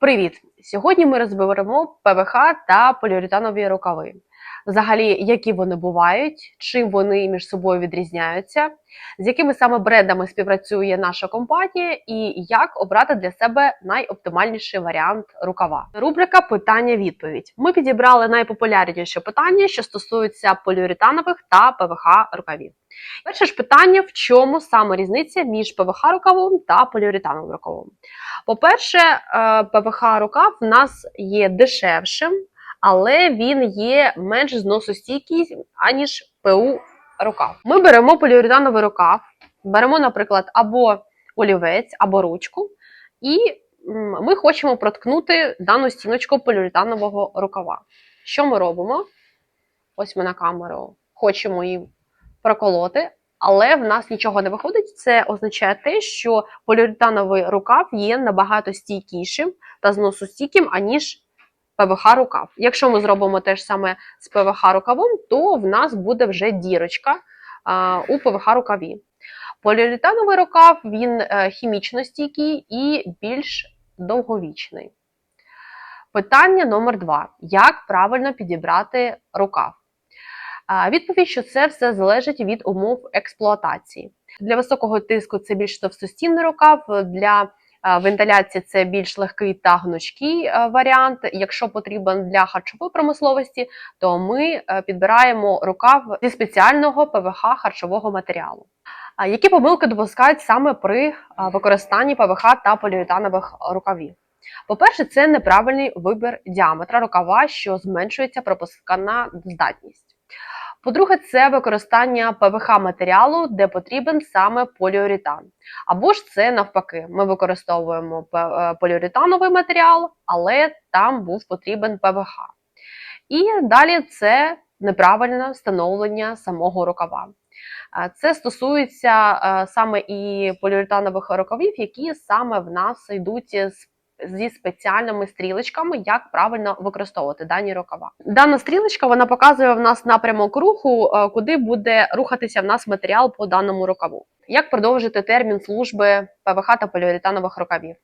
Привіт! Сьогодні ми розберемо ПВХ та поліуретанові рукави. Взагалі, які вони бувають, чим вони між собою відрізняються, з якими саме брендами співпрацює наша компанія, і як обрати для себе найоптимальніший варіант рукава. Рубрика Питання-відповідь. Ми підібрали найпопулярніші питання, що стосуються поліуретанових та ПВХ рукавів. Перше ж питання: в чому саме різниця між ПВХ рукавом та поліуретановим рукавом? По-перше, е, ПВХ рукав в нас є дешевшим, але він є менш зносостійкий, аніж ПУ рукав. Ми беремо поліуретановий рукав, беремо, наприклад, або олівець, або ручку, і ми хочемо проткнути дану стіночку поліуретанового рукава. Що ми робимо? Ось ми на камеру хочемо її проколоти, але в нас нічого не виходить. Це означає те, що поліуретановий рукав є набагато стійкішим та зносостійким, аніж ПВХ рукав. Якщо ми зробимо те ж саме з ПВХ рукавом, то в нас буде вже дірочка а, у ПВХ рукаві. Поліуретановий рукав він е, хімічно стійкий і більш довговічний. Питання номер два: як правильно підібрати рукав? Відповідь, що це все залежить від умов експлуатації. Для високого тиску це більш товстостінний рукав, для вентиляції це більш легкий та гнучкий варіант. Якщо потрібен для харчової промисловості, то ми підбираємо рукав зі спеціального ПВХ харчового матеріалу. Які помилки допускають саме при використанні ПВХ та поліуретанових рукавів? По-перше, це неправильний вибір діаметра рукава, що зменшується пропускна здатність. По-друге, це використання ПВХ матеріалу, де потрібен саме поліуретан. Або ж це навпаки, ми використовуємо е, поліуретановий матеріал, але там був потрібен ПВХ. І далі це неправильне встановлення самого рукава. Е, Це стосується е, саме і поліуретанових рукавів, які саме в нас йдуть з зі спеціальними стрілочками, як правильно використовувати дані рукава. Дана стрілочка вона показує в нас напрямок руху, е, куди буде рухатися в нас матеріал по даному рукаву. Як продовжити термін служби ПВХ та поліуретанових рукавів?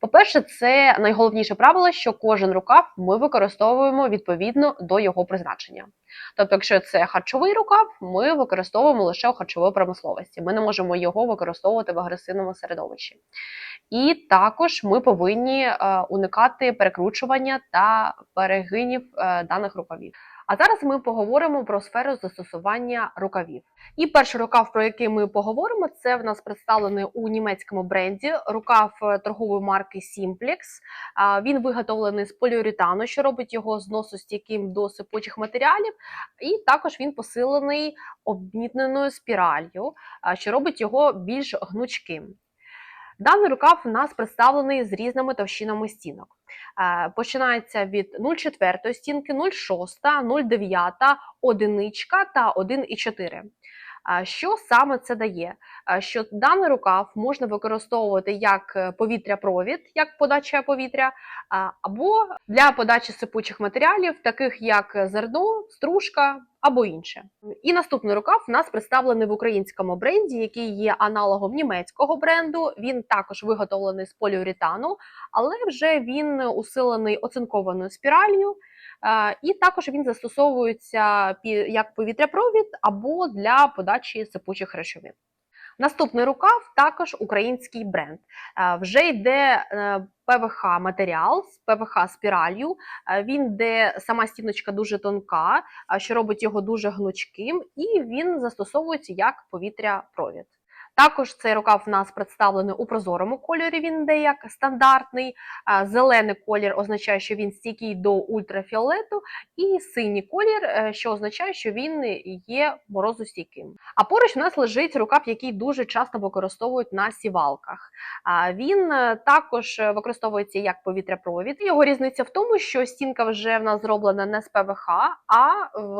По-перше, це найголовніше правило, що кожен рукав ми використовуємо відповідно до його призначення. Тобто, якщо це харчовий рукав, ми використовуємо лише у харчовій промисловості. Ми не можемо його використовувати в агресивному середовищі. І також ми повинні е, уникати перекручування та перегинів е, даних рукавів. А зараз ми поговоримо про сферу застосування рукавів. І перший рукав, про який ми поговоримо, це в нас представлений у німецькому бренді рукав е, торгової марки Simplex. Він виготовлений з поліуретану, що робить його зносостійким до сипучих матеріалів, і також він посилений обмітненою спіралью, а, що робить його більш гнучким. Даний рукав у нас представлений з різними товщинами стінок. Е, Починається від 0,4 стінки, 0,6, 0,9, одиничка та 1,4. А Що саме це дає? Е, Що даний рукав можна використовувати як е, повітря-провід, як подача повітря, або для подачі сипучих матеріалів, таких як зерно, стружка або інше. І наступний рукав у нас представлений в українському бренді, який є аналогом німецького бренду. Він також виготовлений з поліуретану, але вже він усилений оцинкованою спіралью. Е, І також він застосовується як повітряпровід або для подачі сипучих речовин. Наступний рукав також український бренд. Е, Вже йде е, ПВХ матеріал з ПВХ спіралью. Е, Він де сама стіночка дуже тонка, що робить його дуже гнучким, і він застосовується як повітря-провід. Також цей рукав в нас представлений у прозорому кольорі. Він йде як стандартний. Зелений колір означає, що він стійкий до ультрафіолету, і синій колір, е, що означає, що він є морозостійким. А поруч у нас лежить рукав, який дуже часто використовують на сівалках. Він е, також використовується як повітряпровід. Його різниця в тому, що стінка вже в нас зроблена не з ПВХ, а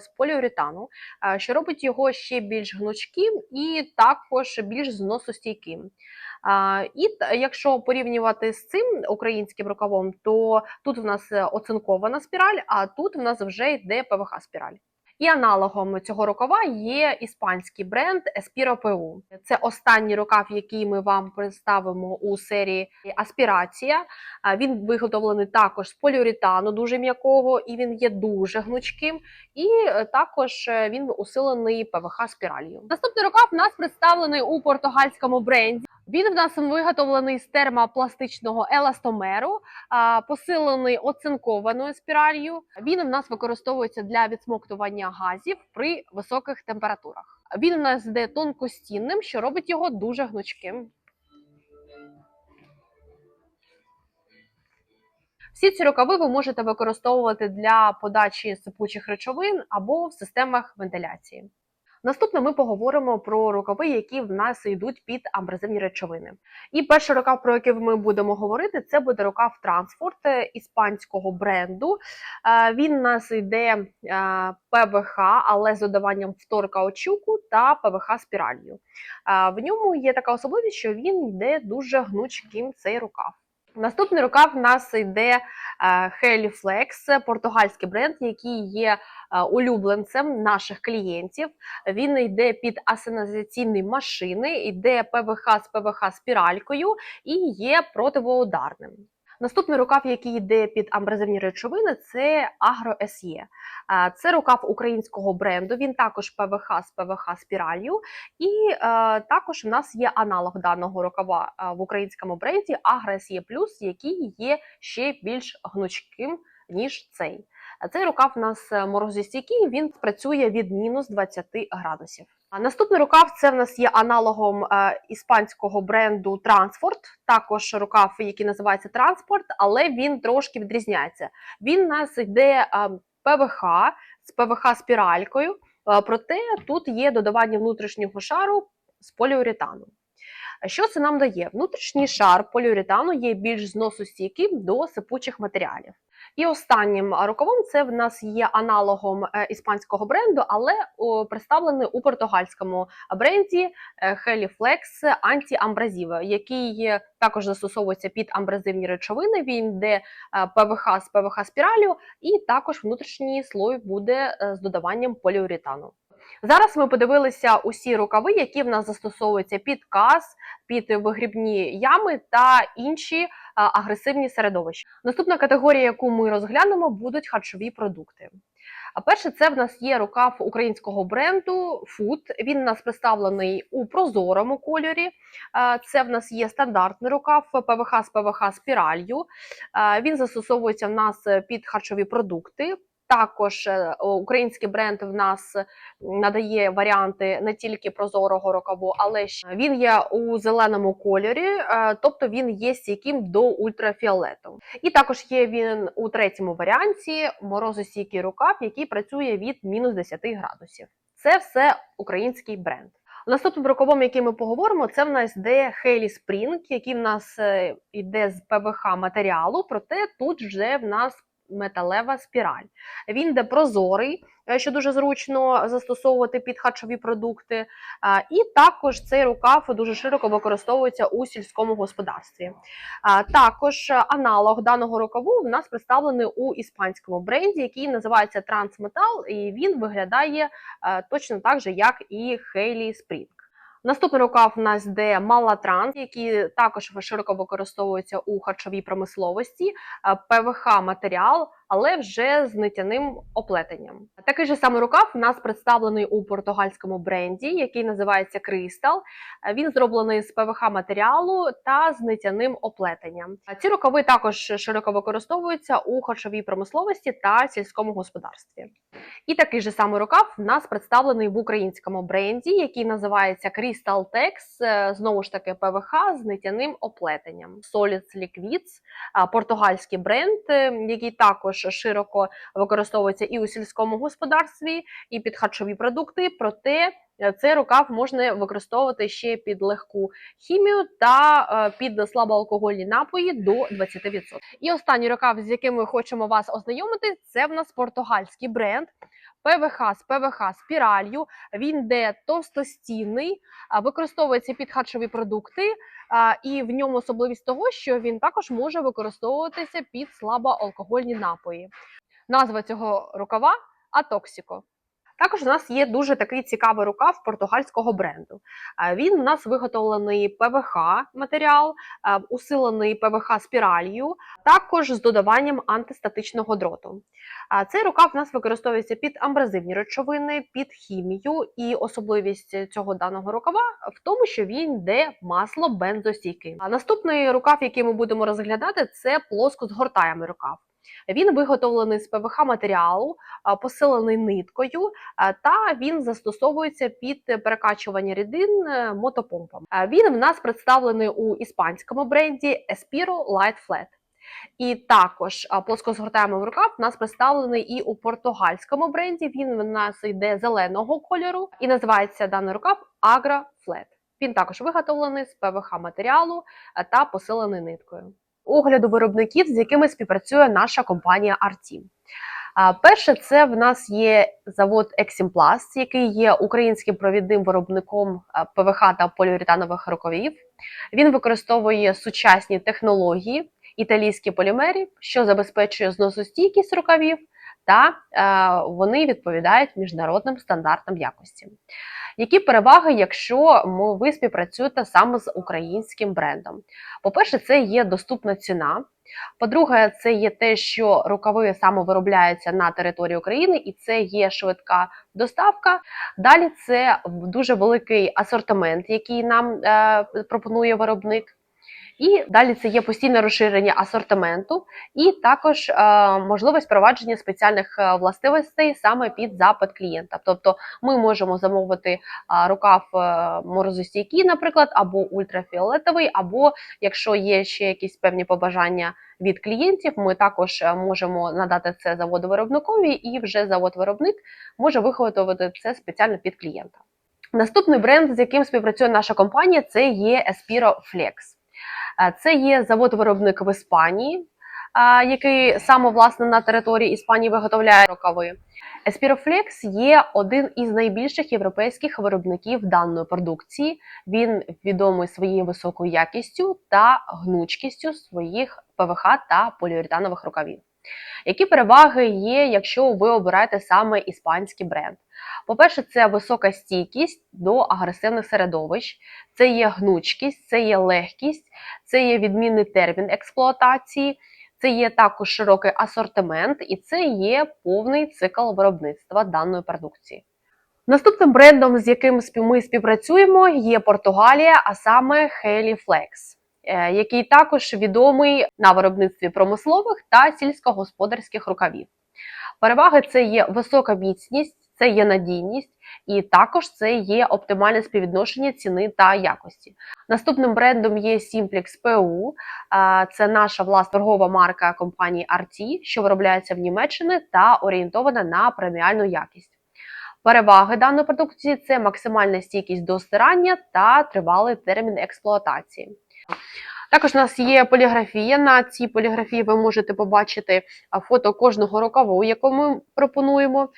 з поліуретану, е, що робить його ще більш гнучким і також більш зносостійким. А, І якщо порівнювати з цим українським рукавом, то тут в нас е, оцинкована спіраль, а тут в нас вже йде ПВХ спіраль. І аналогом цього рукава є іспанський бренд Espiro PU. Це останній рукав, який ми вам представимо у серії Аспірація. Він виготовлений також з поліуретану, дуже м'якого, і він є дуже гнучким. І е, також е, він усилений ПВХ спіралью. Наступний рукав в нас представлений у португальському бренді. Він в нас виготовлений з термопластичного еластомеру, посилений оцинкованою спіралью. Він в нас використовується для відсмоктування газів при високих температурах. Він у нас йде тонкостінним, що робить його дуже гнучким. Всі ці рукави ви можете використовувати для подачі сипучих речовин або в системах вентиляції. Наступно ми поговоримо про рукави, які в нас йдуть під абразивні речовини. І перший рукав, про який ми будемо говорити, це буде рукав Транспорт е, іспанського бренду. Е, Він у нас йде е, ПВХ, але з додаванням вторкаучуку та ПВХ спіралью. В ньому є така особливість, що він йде дуже гнучким цей рукав. Наступний рукав в нас йде е, Heliflex, португальський бренд, який є е, улюбленцем наших клієнтів. Він йде під асенізаційні машини, йде ПВХ з ПВХ спіралькою і є противоударним. Наступний рукав, який йде під амбразивні речовини, це SE. Е, Це рукав українського бренду. Він також ПВХ з ПВХ спіралью. І е, також у нас є аналог даного рукава е, в українському бренді Agro SE+, який є ще більш гнучким ніж цей. Цей рукав у нас морозостійкий, він працює від мінус 20 градусів. Наступний рукав це в нас є аналогом е, іспанського бренду Транспорт, також рукав, який називається Транспорт, але він трошки відрізняється. Він у нас йде е, ПВХ з ПВХ спіралькою, е, проте тут є додавання внутрішнього шару з поліуретану. Що це нам дає? Внутрішній шар поліуретану є більш зносостійким до сипучих матеріалів. І останнім рукавом це в нас є аналогом е, іспанського бренду, але представлений у португальському бренді е, Heliflex Anti-Abrasive, який також застосовується під амбразивні речовини. Він йде е, ПВХ з ПВХ спіралю, і також внутрішній слой буде з додаванням поліуретану. Зараз ми подивилися усі рукави, які в нас застосовуються під каз, під вигрібні ями та інші агресивні середовища. Наступна категорія, яку ми розглянемо, будуть харчові продукти. А перше, це в нас є рукав українського бренду Food. Він у нас представлений у прозорому кольорі. Це в нас є стандартний рукав ПВХ з ПВХ спіралью. Він застосовується в нас під харчові продукти. Також е, український бренд в нас надає варіанти не тільки прозорого рукаву, але ще він є у зеленому кольорі, е, тобто він є стійким до ультрафіолету. І також є він у третьому варіанті морозостійкий рукав, який працює від мінус 10 градусів. Це все український бренд. Наступним рукавом, який ми поговоримо, це в нас йде Хейлі Spring, який в нас е, йде з ПВХ матеріалу, проте тут вже в нас металева спіраль. Він йде прозорий, е, що дуже зручно застосовувати під харчові продукти. І також цей рукав дуже широко використовується у сільському господарстві. Також аналог даного рукаву в нас представлений у іспанському бренді, який називається Transmetal, і він виглядає е, точно так же, як і Hailey Spring. Наступний рукав у нас йде Малатранс, який також широко використовується у харчовій промисловості, е, ПВХ матеріал, але вже з нитяним оплетенням. Такий же самий рукав у нас представлений у португальському бренді, який називається Crystal. Е, Він зроблений з ПВХ матеріалу та з нитяним оплетенням. Е, Ці рукави також широко використовуються у харчовій промисловості та сільському господарстві. І такий же самий рукав в нас представлений в українському бренді, який називається Crystal Tex, е, знову ж таки ПВХ з нитяним оплетенням. Solid Liquids, португальський бренд, е, який також широко використовується і у сільському господарстві, і під харчові продукти. Проте е, цей рукав можна використовувати ще під легку хімію та під слабоалкогольні напої до 20%. І останній рукав, з яким ми хочемо вас ознайомити, це в нас португальський бренд. ПВХ з ПВХ спіралью, він де товстостінний, використовується під харчові продукти, і в ньому особливість того, що він також може використовуватися під слабоалкогольні напої. Назва цього рукава Атоксіко. Також у нас є дуже такий цікавий рукав португальського бренду. Е, Він у нас виготовлений ПВХ матеріал, е, усилений ПВХ спіралью, також з додаванням антистатичного дроту. Цей рукав у нас використовується під амбразивні речовини, під хімію, і особливість цього даного рукава в тому, що він йде масло бензостійкий. Наступний рукав, який ми будемо розглядати, це плоскозгортаємий рукав. Він виготовлений з ПВХ матеріалу, посилений ниткою, та він застосовується під перекачування рідин е, мотопомпами. Він в нас представлений у іспанському бренді Espiro Light Flat. І також плоскозгортаємий рукав у нас представлений і у португальському бренді. Він в нас йде зеленого кольору і називається даний рукав Agra Flat. Він також виготовлений з ПВХ матеріалу та посилений ниткою. Огляду виробників, з якими співпрацює наша компанія Arteam. А, Перше, це в нас є завод Eximplast, який є українським провідним виробником ПВХ та поліуретанових рукавів. Він використовує сучасні технології, італійські полімери, що забезпечує зносостійкість рукавів, та вони відповідають міжнародним стандартам якості. Які переваги, якщо ви співпрацюєте саме з українським брендом? По-перше, це є доступна ціна. По-друге, це є те, що рукави саме виробляються на території України, і це є швидка доставка. Далі це дуже великий асортимент, який нам е, пропонує виробник. І далі це є постійне розширення асортименту, і також е, можливість впровадження спеціальних е, властивостей саме під запит клієнта. Тобто ми можемо замовити рукав е, морозостійкий, наприклад, або ультрафіолетовий, або якщо є ще якісь певні побажання від клієнтів, ми також е, можемо надати це заводу-виробникові, і вже завод-виробник може виготовити це спеціально під клієнта. Наступний бренд, з яким співпрацює наша компанія, це є Espiro Flex. Е, Це є завод-виробник в Іспанії, який саме власне на території Іспанії виготовляє рукави. Espiroflex є один із найбільших європейських виробників даної продукції. Він відомий своєю високою якістю та гнучкістю своїх ПВХ та поліуретанових рукавів. Які переваги є, якщо ви обираєте саме іспанський бренд? По-перше, це висока стійкість до агресивних середовищ, це є гнучкість, це є легкість, це є відмінний термін експлуатації, це є також широкий асортимент і це є повний цикл виробництва даної продукції. Наступним брендом, з яким ми співпрацюємо, є Португалія, а саме Heliflex, е, який також відомий на виробництві промислових та сільськогосподарських рукавів. Переваги це є висока міцність, це є надійність, і також це є оптимальне співвідношення ціни та якості. Наступним брендом є Simplex PU, Це наша власна торгова марка компанії RT, що виробляється в Німеччині та орієнтована на преміальну якість. Переваги даної продукції це максимальна стійкість до стирання та тривалий термін експлуатації. Також у нас є поліграфія. На цій поліграфії ви можете побачити фото кожного рукаву, яку ми пропонуємо,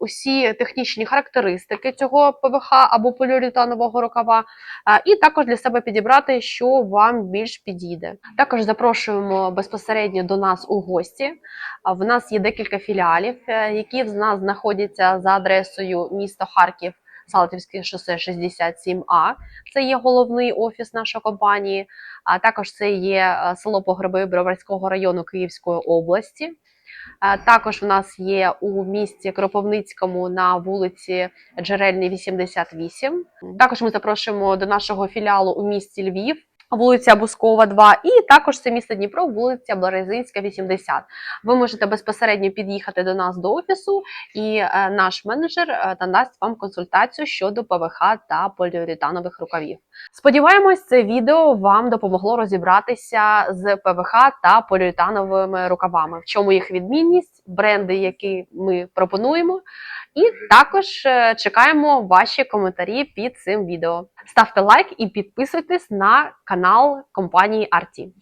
усі технічні характеристики цього ПВХ або поліуретанового рукава, і також для себе підібрати, що вам більш підійде. Також запрошуємо безпосередньо до нас у гості. В нас є декілька філіалів, е, які в нас знаходяться за адресою місто Харків. Салтівське шосе 67А. Це є головний офіс нашої компанії. А також це є е, село Погреби Броварського району Київської області. Е, Також в нас є у місті Кропивницькому на вулиці Джерельній 88. Також ми запрошуємо до нашого філіалу у місті Львів. Вулиця Бускова, 2, і також це місто Дніпро, вулиця Березинська, 80. Ви можете безпосередньо під'їхати до нас до офісу, і е, наш менеджер е, надасть вам консультацію щодо ПВХ та поліуретанових рукавів. Сподіваємось, це відео вам допомогло розібратися з ПВХ та поліуретановими рукавами, в чому їх відмінність, бренди, які ми пропонуємо. І також е, чекаємо ваші коментарі під цим відео. Ставте лайк і підписуйтесь на канал компанії Арті.